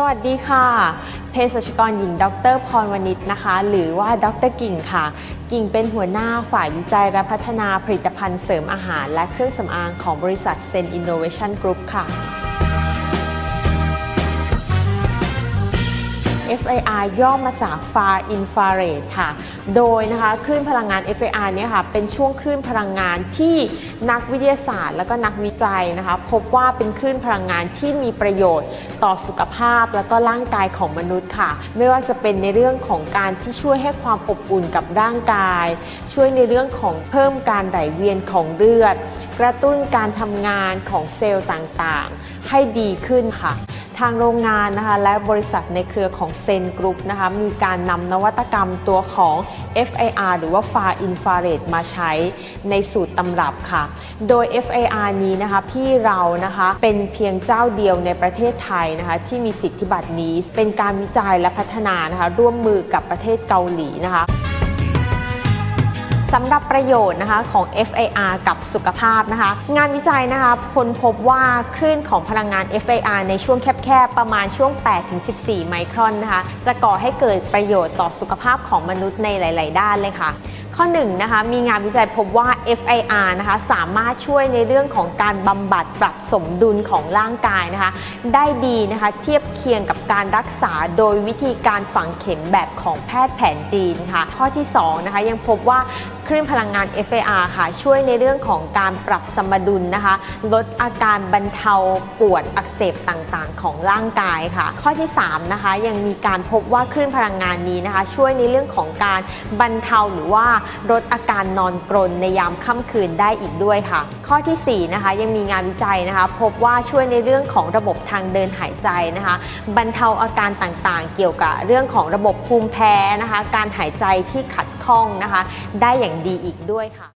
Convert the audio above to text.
สวัสดีค่ะเภสัชกรหญิง ดรพรวณิชนะคะ หรือว่าดรกิ่งค่ะ กิ่งเป็นหัวหน้าฝ่ายวิจัยและพัฒนาผลิตภัณฑ์เสริมอาหาร และเครื่องสำอางของบริษัทเซนอินโนเวชันกรุ๊ปค่ะ FIR ย่อมาจาก Far Infrared ค่ะ โดยนะคะคลื่นพลังงาน FIR เนี่ยค่ะเป็นช่วงคลื่นพลังงานที่นักวิทยาศาสตร์ และก็นักวิจัยนะคะพบว่าเป็นคลื่นพลังงานที่มีประโยชน์ต่อสุขภาพและก็ร่างกายของมนุษย์ค่ะ ไม่ว่าจะเป็นในเรื่องของการที่ช่วยให้ความอบอุ่นกับร่างกาย ช่วยในเรื่องของเพิ่มการไหลเวียนของเลือด กระตุ้นการทำงานของเซลล์ต่างๆ ให้ดีขึ้นค่ะ ทางโรงงานนะคะและบริษัทในเครือของเซนกรุ๊ปนะคะมีการนำนวัตกรรมตัวของ FIR หรือว่า Far Infrared มาใช้ในสูตรตำรับค่ะ โดย FIR นี้นะคะที่เรานะคะเป็นเพียงเจ้าเดียวในประเทศไทยนะคะที่มีสิทธิบัตรนี้ เป็นการวิจัยและพัฒนานะคะร่วมมือกับประเทศเกาหลีนะคะ สำหรับประโยชน์นะคะของ FAR กับสุขภาพนะคะ งานวิจัยนะคะค้นพบว่าคลื่นของพลังงาน FAR ในช่วงแคบๆ ประมาณช่วง 8-14 ไมครอนนะคะ จะก่อให้เกิดประโยชน์ต่อสุขภาพของมนุษย์ในหลาย ๆ ด้านเลยค่ะข้อ1นะคะมีงานวิจัยพบว่า FIR นะคะสามารถช่วยในเรื่องของการบำบัดปรับสมดุลของร่างกายนะคะ ได้ดีนะคะเทียบเคียงกับการรักษาโดยวิธีการฝังเข็มแบบของแพทย์แผนจีนค่ะข้อที่2นะคะยังพบว่า คลื่นพลังงาน FAR ค่ะ ช่วยในเรื่องของการปรับสมดุลนะคะ ลดอาการบรรเทาปวดอักเสบต่างๆ ของร่างกายค่ะ ข้อที่ 3 นะคะ ยังมีการพบว่าคลื่นพลังงานนี้นะคะ ช่วยในเรื่องของการบรรเทาหรือว่าลดอาการนอนกรนในยามค่ำคืนได้อีกด้วยค่ะ ข้อที่ 4 นะคะยังมีงานวิจัยนะคะ พบว่าช่วยในเรื่องของระบบทางเดินหายใจนะคะ บรรเทาอาการต่างๆ เกี่ยวกับเรื่องของระบบภูมิแพ้นะคะ การหายใจที่ขัด คล่องนะคะ ได้อย่างดีอีกด้วยค่ะ